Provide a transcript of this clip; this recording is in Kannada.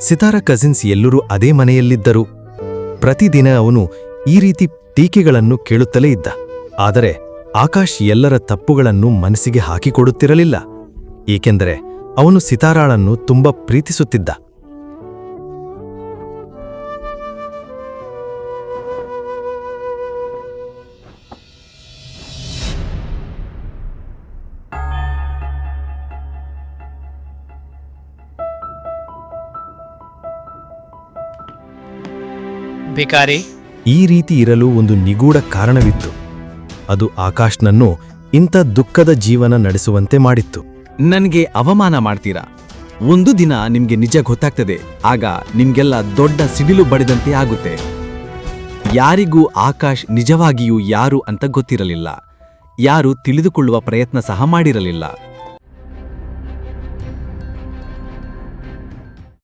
ಸಿತಾರ ಕಸಿನ್ಸ್ ಎಲ್ಲರೂ ಅದೇ ಮನೆಯಲ್ಲಿದ್ದರು. ಪ್ರತಿದಿನ ಅವನು ಈ ರೀತಿ ಟೀಕೆಗಳನ್ನು ಕೇಳುತ್ತಲೇ ಇದ್ದ. ಆದರೆ ಆಕಾಶ್ ಎಲ್ಲರ ತಪ್ಪುಗಳನ್ನು ಮನಸ್ಸಿಗೆ ಹಾಕಿಕೊಡುತ್ತಿರಲಿಲ್ಲ. ಏಕೆಂದರೆ ಅವನು ಸಿತಾರಾಳನ್ನು ತುಂಬ ಪ್ರೀತಿಸುತ್ತಿದ್ದ. ಭಿಕಾರಿ ಈ ರೀತಿ ಇರಲು ಒಂದು ನಿಗೂಢ ಕಾರಣವಿತ್ತು. ಅದು ಆಕಾಶ್ನನ್ನು ಇಂಥ ದುಃಖದ ಜೀವನ ನಡೆಸುವಂತೆ ಮಾಡಿತ್ತು. ನನಗೆ ಅವಮಾನ ಮಾಡ್ತೀರಾ? ಒಂದು ದಿನ ನಿಮ್ಗೆ ನಿಜ ಗೊತ್ತಾಗ್ತದೆ ಆಗ ನಿಮ್ಗೆಲ್ಲ ದೊಡ್ಡ ಸಿಡಿಲು ಬಡಿದಂತೆ ಆಗುತ್ತೆ. ಯಾರಿಗೂ ಆಕಾಶ್ ನಿಜವಾಗಿಯೂ ಯಾರು ಅಂತ ಗೊತ್ತಿರಲಿಲ್ಲ. ಯಾರು ತಿಳಿದುಕೊಳ್ಳುವ ಪ್ರಯತ್ನ ಸಹ ಮಾಡಿರಲಿಲ್ಲ.